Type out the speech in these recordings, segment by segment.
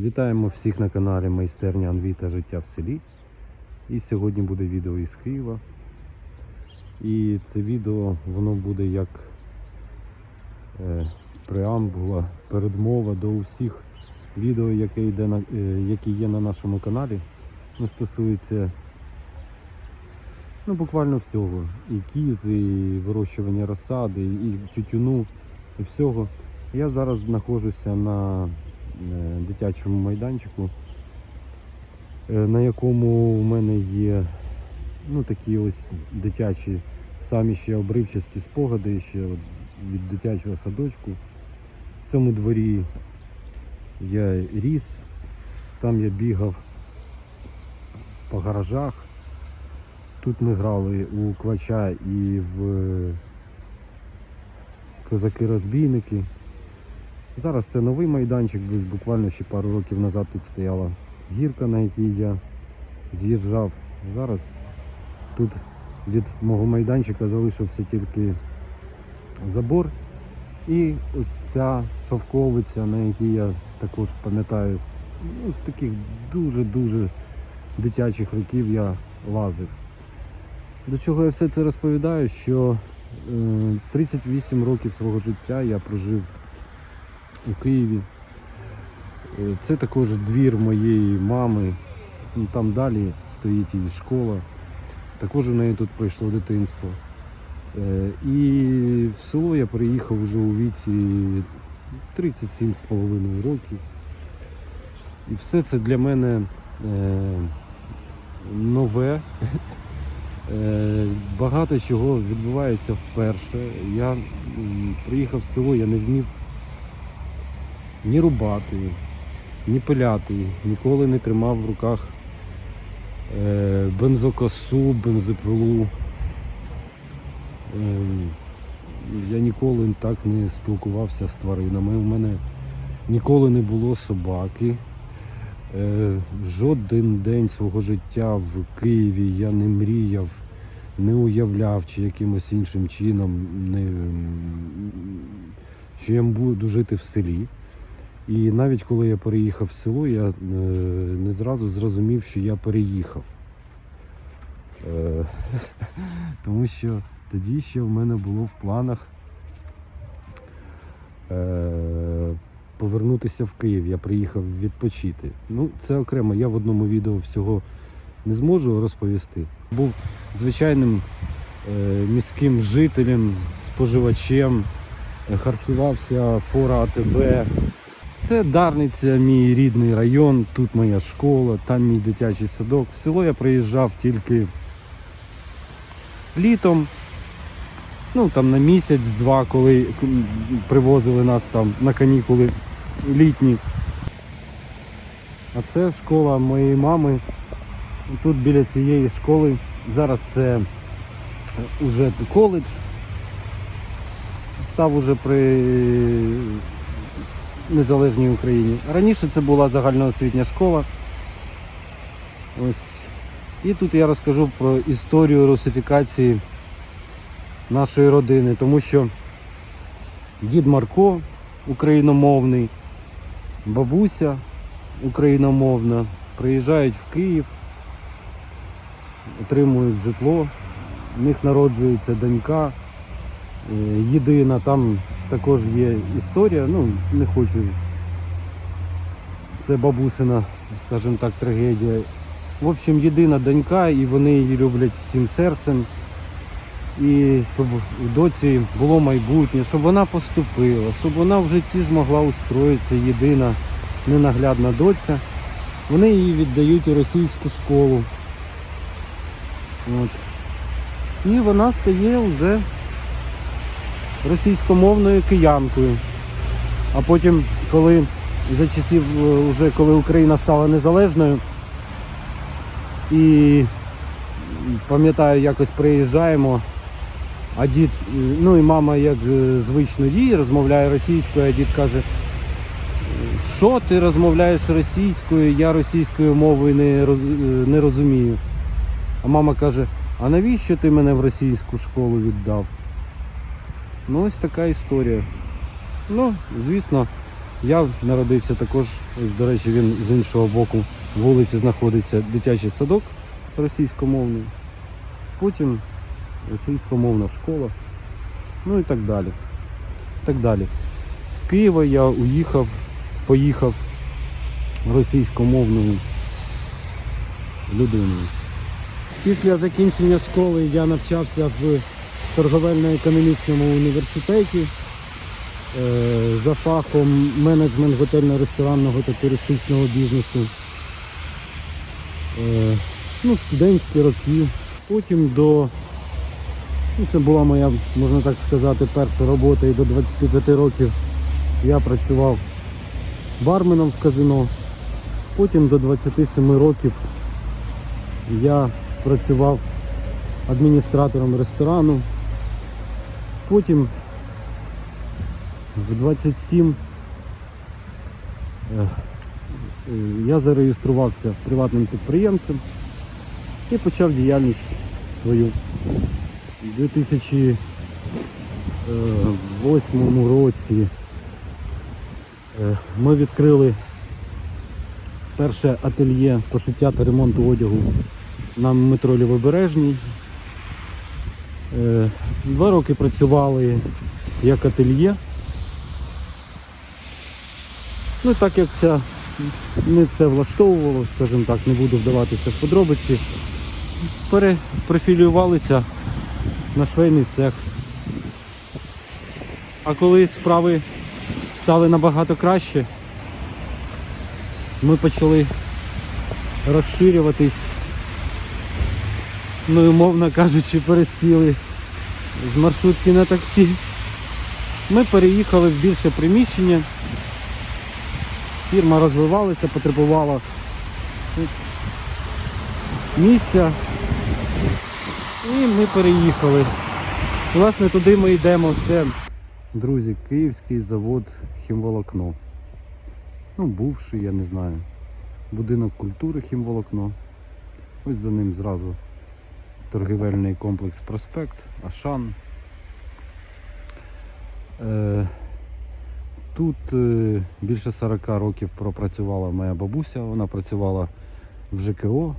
Вітаємо всіх на каналі Майстерня Анві та життя в селі. І сьогодні буде відео із Києва. І це відео воно буде як е, преамбула, передмова до усіх відео, яке йде на, е, які є на нашому каналі. Ну, стосується ну, буквально всього. І кіз, і вирощування розсади, і тютюну, і всього. Я зараз знаходжуся на дитячому майданчику, е, на якому у мене є ну, такі ось дитячі, самі ще обривчасті спогади ще от від дитячого садочку. В цьому дворі я ріс, там я бігав по гаражах. Тут ми грали у квача і в козаки-розбійники. Зараз це новий майданчик, десь буквально ще пару років назад тут стояла гірка, на якій я з'їжджав. Зараз тут від мого майданчика залишився тільки забор і ось ця шовковиця, на якій я також пам'ятаю, ну, з таких дуже-дуже дитячих років я лазив. До чого я все це розповідаю, що е, 38 років свого життя я прожив у Києві. Е, Це також двір моєї мами. Ну, Там далі стоїть її школа. Також у неї тут пройшло дитинство. Е, І в село я приїхав вже у віці 37,5 років. І все це для мене е, нове. Багато чого відбувається вперше. Я приїхав в село, я не вмів ні рубати, ні пиляти, ніколи не тримав в руках е, бензокосу, бензопилу. Е, я ніколи так не спілкувався з тваринами. У мене ніколи не було собаки. Е, жоден день свого життя в Києві я не мріяв, не уявляв чи якимось іншим чином, не, що я буду жити в селі. І навіть коли я переїхав в село, я е, не зразу зрозумів, що я переїхав. Е, тому що тоді ще в мене було в планах е, повернутися в Київ. Я приїхав відпочити. Ну, це окремо, я в одному відео всього не зможу розповісти. Був звичайним міським жителем, споживачем, харчувався фора АТБ. Це Дарниця, мій рідний район, тут моя школа, там мій дитячий садок. В село я приїжджав тільки літом, ну там на місяць-два, коли привозили нас там на канікули літні. А це школа моєї мами. Тут біля цієї школи. Зараз це уже коледж. Став уже при незалежній Україні. Раніше це була загальноосвітня школа. Ось. І тут я розкажу про історію русифікації нашої родини, тому що дід Марко україномовний, бабуся україномовна приїжджають в Київ, отримують житло, в них народжується донька. е, Єдина, там також є історія, ну не хочу. Це бабусина, скажімо так, трагедія. В общем, єдина донька, і вони її люблять всім серцем. І щоб у доці було майбутнє, щоб вона поступила, щоб вона в житті змогла устроїтися, єдина ненаглядна доця. Вони її віддають у російську школу. От. І вона стає вже російськомовною киянкою. А потім, коли за часів, е, вже коли Україна стала незалежною, і пам'ятаю, якось приїжджаємо, а дід, е, ну і мама, як е, звично їй, розмовляє російською, а дід каже, що ти розмовляєш російською, я російською мовою не, роз- е, не розумію. А мама каже, а навіщо ти мене в російську школу віддав? Ну ось така історія. Ну, звісно, я народився також Ось, до речі, він з іншого боку вулиці знаходиться дитячий садок російськомовний. Потім російськомовна школа. Ну і так далі. Так далі. З Києва я уїхав, поїхав російськомовною людиною. Після закінчення школи я навчався в торговельно-економічному університеті е, за фахом менеджмент готельно-ресторанного та туристичного бізнесу. Е, Ну, студентські роки. Потім до ну, це була моя, можна так сказати, перша робота і до 25 років я працював барменом в казино. Потім до 27 років я працював адміністратором ресторану. Потім в 27 е, я зареєструвався приватним підприємцем і почав діяльність свою. У 2008 році е, ми відкрили перше ательє пошиття та ремонту одягу на метро Лівобережній. Е, Два роки працювали як ательє. Ну так як це не все влаштовувало, скажімо так, не буду вдаватися в подробиці. Перепрофілювалися на швейний цех. А коли справи стали набагато краще, ми почали розширюватись. Ну і умовно кажучи, пересіли з маршрутки на таксі. Ми переїхали в більше приміщення. Фірма розвивалася, потребувала місця. І ми переїхали. Власне, туди ми йдемо. Це, друзі, київський завод хімволокно. Ну, бувший, я не знаю. Будинок культури хімволокно. Ось за ним зразу торгівельний комплекс Проспект, Ашан. Е, Тут е, більше 40 років пропрацювала моя бабуся. Вона працювала в ЖКО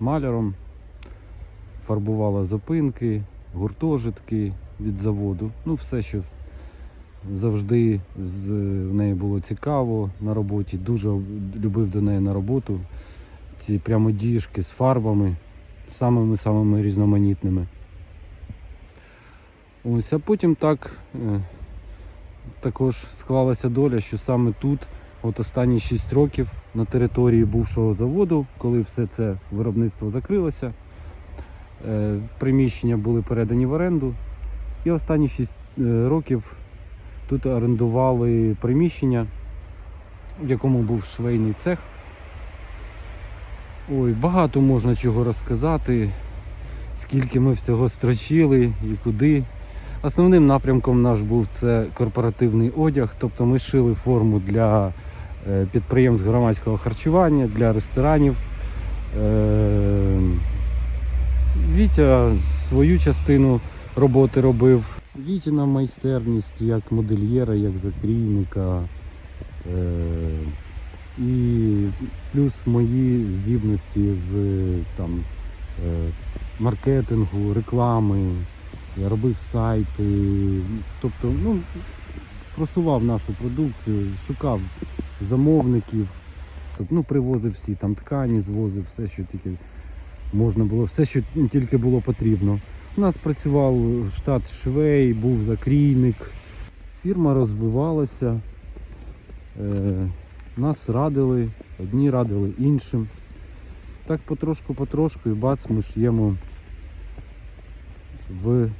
маляром, фарбувала зупинки, гуртожитки від заводу. Ну, все, що завжди в неї було цікаво на роботі. Дуже любив до неї на роботу. Ці прямо діжки з фарбами, самими-самими різноманітними. Ось, а потім так е, також склалася доля, що саме тут, от останні 6 років на території бувшого заводу, коли все це виробництво закрилося, е, приміщення були передані в оренду. І останні 6 е, років тут орендували приміщення, в якому був швейний цех. Ой, багато можна чого розказати, скільки ми всього строчили і куди. Основним напрямком наш був це корпоративний одяг, тобто ми шили форму для е, підприємств громадського харчування, для ресторанів. Е, Вітя свою частину роботи робив. Вітіна майстерність як модельєра, як закрійника. Е, І плюс мої здібності з там, е, маркетингу, реклами. Я робив сайти, тобто ну, просував нашу продукцію, шукав замовників, тобто, ну, привозив всі там ткані, звозив все, що тільки можна було, все, що тільки було потрібно. У нас працював штат швей, був закрійник. Фірма розвивалася, е, нас радили, одні радили іншим. Так потрошку-потрошку і бац, ми ш'ємо в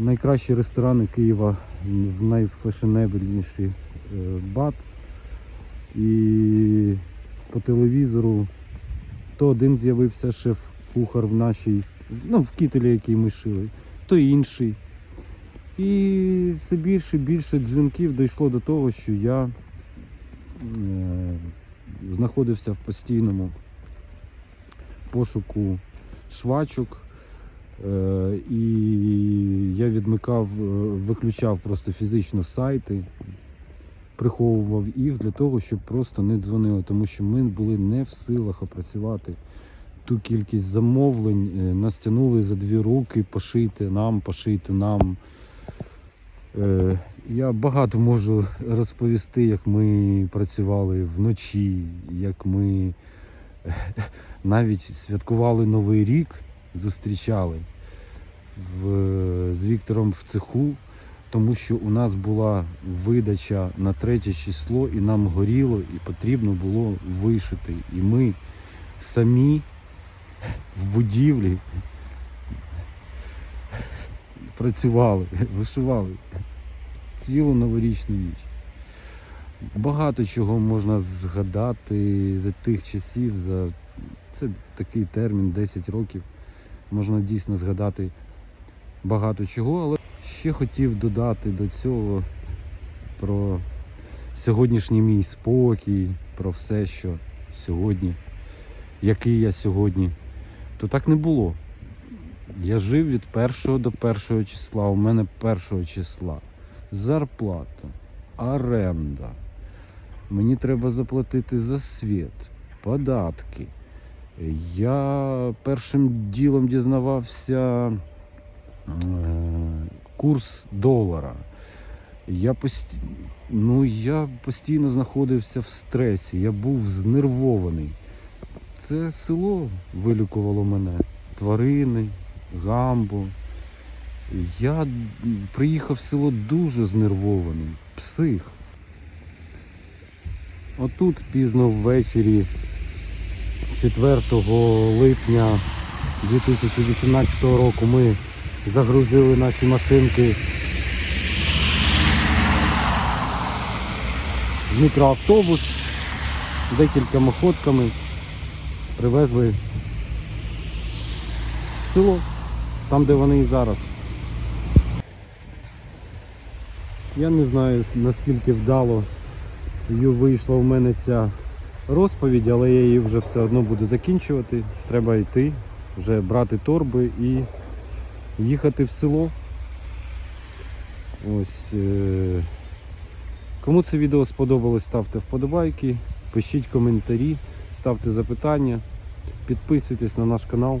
найкращі ресторани Києва, в найфешенебельніші е, бац. І по телевізору то один з'явився шеф-кухар в нашій, ну, в кітелі, який ми шили, то інший. І все більше і більше дзвінків дійшло до того, що я е, знаходився в постійному пошуку швачок. Е, і я відмикав, е, виключав просто фізично сайти. приховував їх для того, щоб просто не дзвонили, тому що ми були не в силах опрацювати ту кількість замовлень, е, нас тягнули за дві руки, пошийте нам, пошийте нам. Е, Я багато можу розповісти, як ми працювали вночі, як ми навіть святкували Новий рік, зустрічали в, з Віктором в цеху, тому що у нас була видача на третє число, і нам горіло, і потрібно було вишити. І ми самі в будівлі працювали, вишивали цілу новорічну ніч. Багато чого можна згадати за тих часів, за це такий термін 10 років. Можна дійсно згадати багато чого, але ще хотів додати до цього про сьогоднішній мій спокій, про все, що сьогодні, який я сьогодні, то так не було. Я жив від першого до першого числа. У мене першого числа зарплата, оренда. Мені треба заплатити за світ, податки. Я першим ділом дізнавався е, курс долара. Я, пості... ну, я постійно знаходився в стресі, я був знервований. Це село вилікувало мене. Тварини, гамбо. Я приїхав в село дуже знервований, псих. Отут пізно ввечері 4 липня 2018 року ми загрузили наші машинки в мікроавтобус декількома ходками привезли в село, там де вони і зараз. Я не знаю наскільки вдало вийшла в мене ця розповідь, але я її вже все одно буду закінчувати. Треба йти, вже брати торби і їхати в село. Ось. Е- Кому це відео сподобалось, ставте вподобайки, пишіть коментарі, ставте запитання, підписуйтесь на наш канал